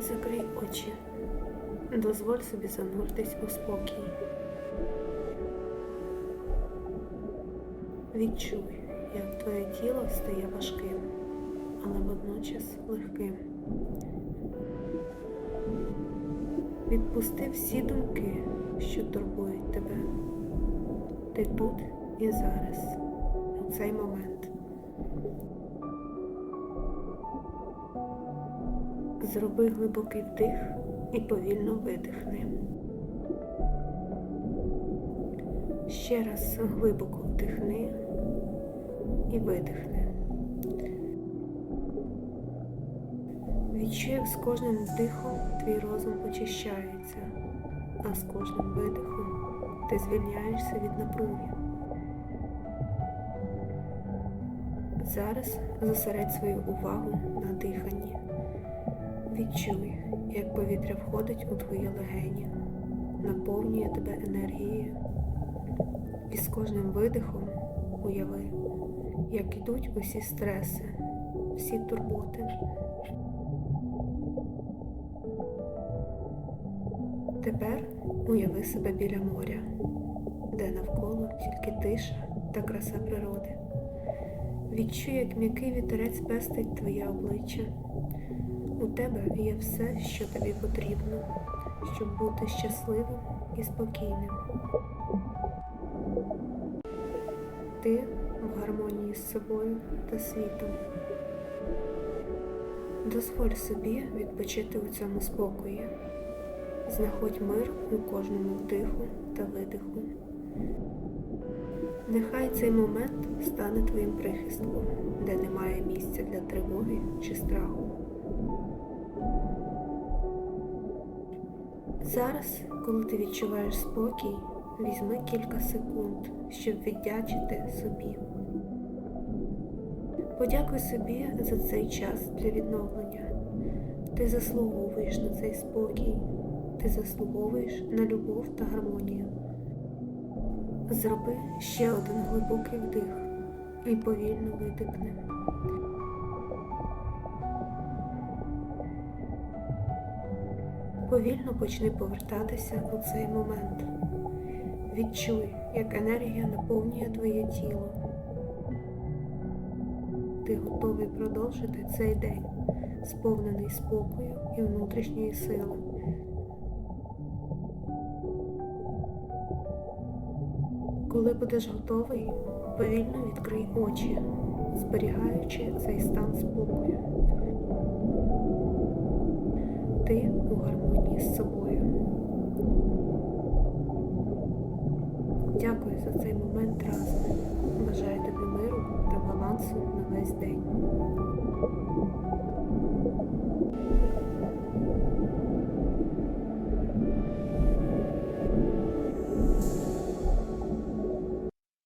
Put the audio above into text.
Закрий очі. Дозволь собі зануртись у спокій. Відчуй, як твоє тіло стає важким, але водночас легким. Відпусти всі думки, що турбують тебе. Ти тут і зараз, у цей момент. Зроби глибокий вдих і повільно видихни. Ще раз глибоко вдихни і видихни. Відчуй, як з кожним вдихом твій розум очищається, а з кожним видихом ти звільняєшся від напруги. Зараз зосередь свою увагу на диханні. Відчуй, як повітря входить у твої легені, наповнює тебе енергією. І з кожним видихом уяви, як йдуть усі стреси, всі турботи. Тепер уяви себе біля моря, де навколо тільки тиша та краса природи. Відчуй, як м'який вітерець пестить твоє обличчя. У тебе є все, що тобі потрібно, щоб бути щасливим і спокійним. Ти в гармонії з собою та світом. Дозволь собі відпочити у цьому спокої. Знаходь мир у кожному вдиху та видиху. Нехай цей момент стане твоїм прихистком, де немає місця для тривоги чи страху. Зараз, коли ти відчуваєш спокій, візьми кілька секунд, щоб віддячити собі. Подякуй собі за цей час для відновлення. Ти заслуговуєш на цей спокій, ти заслуговуєш на любов та гармонію. Зроби ще один глибокий вдих і повільно видихни. Повільно почни повертатися у цей момент. Відчуй, як енергія наповнює твоє тіло. Ти готовий продовжити цей день, сповнений спокою і внутрішньої сили. Коли будеш готовий, повільно відкрий очі, зберігаючи цей стан спокою. за цей момент разом. Бажаю тобі миру та балансу на весь день.